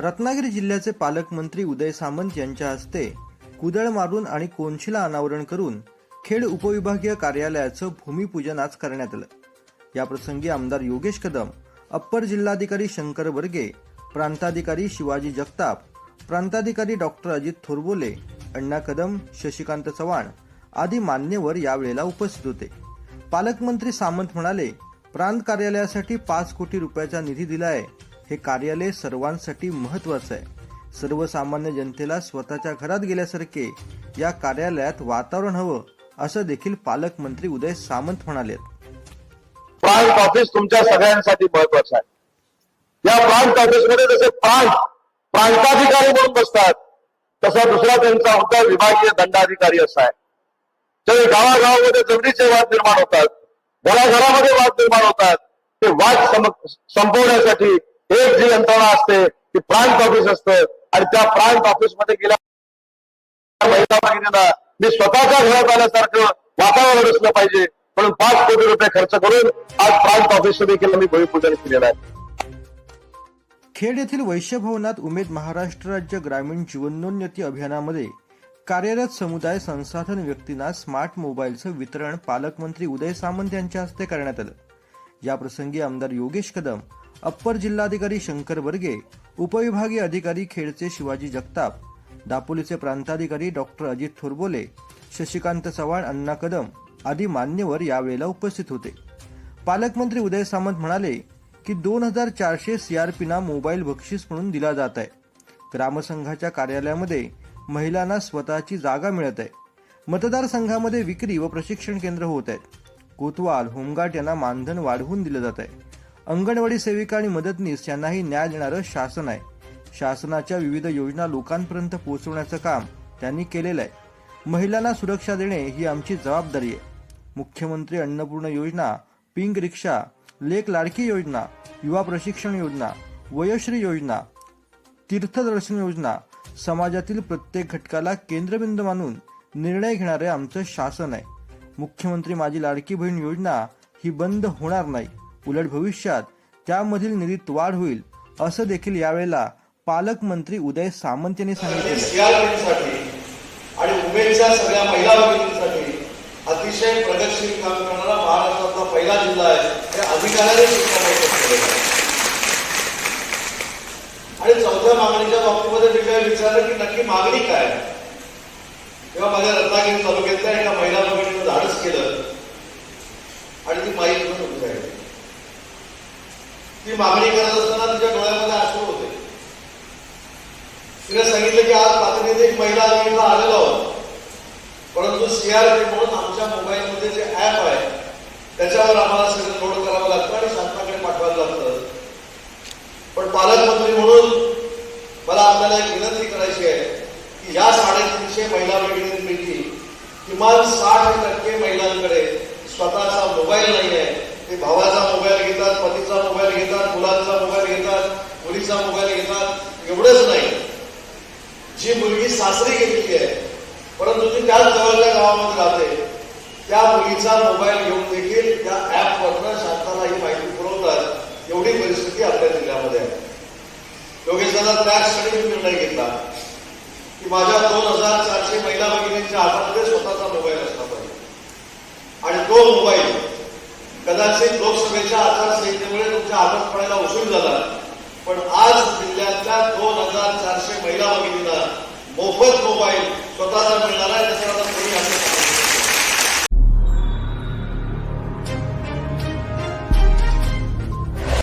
रत्नागिरी जिल्ह्याचे पालकमंत्री उदय सामंत यांच्या हस्ते कुदळ मारून आणि कोनशिला अनावरण करून खेड उपविभागीय कार्यालयाचं भूमिपूजन आज करण्यात आलं. याप्रसंगी आमदार योगेश कदम अप्पर जिल्हाधिकारी शंकर बर्गे प्रांताधिकारी शिवाजी जगताप प्रांताधिकारी डॉक्टर अजित थोरबोले अण्णा कदम शशिकांत चव्हाण आदी मान्यवर यावेळेला उपस्थित होते. पालकमंत्री सामंत म्हणाले प्रांत कार्यालयासाठी पाच कोटी रुपयाचा निधी दिला आहे हे कार्यालय सर्वांसाठी महत्वाचं आहे. सर्वसामान्य जनतेला स्वतःच्या घरात गेल्यासारखे या कार्यालयात वातावरण हवं असं देखील पालकमंत्री उदय सामंत म्हणाले. प्रांत ऑफिस तुमच्या सगळ्यांसाठी महत्वाचं आहे. या प्रांत ऑफिसमध्ये जसे प्रांत प्रांताधिकारी म्हणून बसतात तसा दुसरा त्यांचा होता विभागीय दंडाधिकारी असा आहे. त्यामुळे गावागावामध्ये जमिनीचे वाद निर्माण होतात घराघरामध्ये वाद निर्माण होतात. ते वाद संपवण्यासाठी एक जी यंत्रणा असते ती प्रांत ऑफिस असतं. आणि त्या प्रांत ऑफिसमध्ये गेल्या महिला भगिनींना मी स्वतःच्या घरात आल्यासारखं वातावरण असलं पाहिजे. म्हणून पाच कोटी रुपये खर्च करून आज प्रांत ऑफिस देखील मी भूमिपूजन केलेलं आहे. खेड येथील वैश्य भवनात उमेद महाराष्ट्र राज्य ग्रामीण जीवनोन्नती अभियानामध्ये कार्यरत समुदाय संसाधन व्यक्तींना स्मार्ट मोबाईलचं वितरण पालकमंत्री उदय सामंत यांच्या हस्ते करण्यात आलं. याप्रसंगी आमदार योगेश कदम अप्पर जिल्हाधिकारी शंकर बर्गे उपविभागीय अधिकारी खेडचे शिवाजी जगताप दापोलीचे प्रांताधिकारी डॉक्टर अजित थोरबोले शशिकांत चव्हाण अण्णा कदम आदी मान्यवर यावेळेला उपस्थित होते. पालकमंत्री उदय सामंत म्हणाले की दोन हजार चारशे सीआरपीना मोबाईल बक्षीस म्हणून दिला जात आहे. ग्रामसंघाच्या कार्यालयामध्ये महिलांना स्वतःची जागा मिळत आहे. मतदारसंघामध्ये विक्री व प्रशिक्षण केंद्र होत आहेत. कोतवाल होमगार्ड यांना मानधन वाढवून दिलं जात आहे. अंगणवाडी सेविका आणि मदतनीस यांनाही न्याय देणारं शासन आहे. शासनाच्या विविध योजना लोकांपर्यंत पोहोचवण्याचं काम त्यांनी केलेलं आहे. महिलांना सुरक्षा देणे ही आमची जबाबदारी आहे. मुख्यमंत्री अन्नपूर्ण योजना पिंक रिक्षा लेक लाडकी योजना युवा प्रशिक्षण योजना वयश्री योजना तीर्थदर्शन योजना समाजातील प्रत्येक घटकाला केंद्रबिंदू मानून निर्णय घेणारे आमचं शासन आहे. मुख्यमंत्री माझी लाडकी बहीण योजना ही बंद होणार नाही. उलट भविष्यात त्यामधील निधीत वाढ होईल असं देखील यावेळेला पालकमंत्री उदय सामंत यांनी सांगितले. आणि उमेदच्या सगळ्या महिला भगिनींसाठी अतिशय प्रगतशील काम करणारा महाराष्ट्रातला पहिला जिल्हा आहे. हे अधिकाऱ्याने आणि चौथ्या मागणीच्या बाबतीमध्ये मी काय विचारलं की नक्की मागणी काय तेव्हा माझ्या रत्नागिरी तालुक्यातल्या एका महिला भगिनीनं धाडस केलं आणि ती माईक घेऊन उभी राहिली ती मागणी करत असताना तिच्या डोळ्यामध्ये अश्रू होते. तिने सांगितलं की आज तातडीने एक महिला आम्ही आलेलो आहोत. परंतु सीआरपी म्हणून आमच्या मोबाईलमध्ये जे ऍप आहे त्याच्यावर आम्हाला सगळं लोड करावं लागतं आणि शासनाकडे पाठवावं लागतं पण पालकमंत्री म्हणून मला आपल्याला एक विनंती करायची आहे की या साडेतीनशे महिला भगिनींपैकी किमान साठ टक्के महिलांकडे स्वतःचा मोबाईल नाही आहे ते भावाचा घेतात पतीचा मोबाईल घेतात मुलांचा मोबाईल घेतात मुलीचा मोबाईल घेतात एवढंच नाही. जी मुलगी सासरी घेतली आहे परंतु ती त्याच जवळच्या गावामध्ये राहते त्या मुलीचा मोबाईल घेऊन देखील त्या ऍपवरनं शासनाला ही माहिती पुरवतात एवढी परिस्थिती आपल्या जिल्ह्यामध्ये आहे. योगेश दादा निर्णय घेतला. की माझ्या दोन हजार चारशे महिला भगिनींच्या हातामध्ये स्वतःचा मोबाईल असला पाहिजे. आणि तो मोबाईल कदाचित लोकसभेच्या आचारसंहितेमुळे तुमच्या हातात पडायला उशीर झाला पण आज जिल्ह्यातल्या दोन हजार चारशे महिला भगिनींना मोफत मोबाईल स्वतःला मिळणार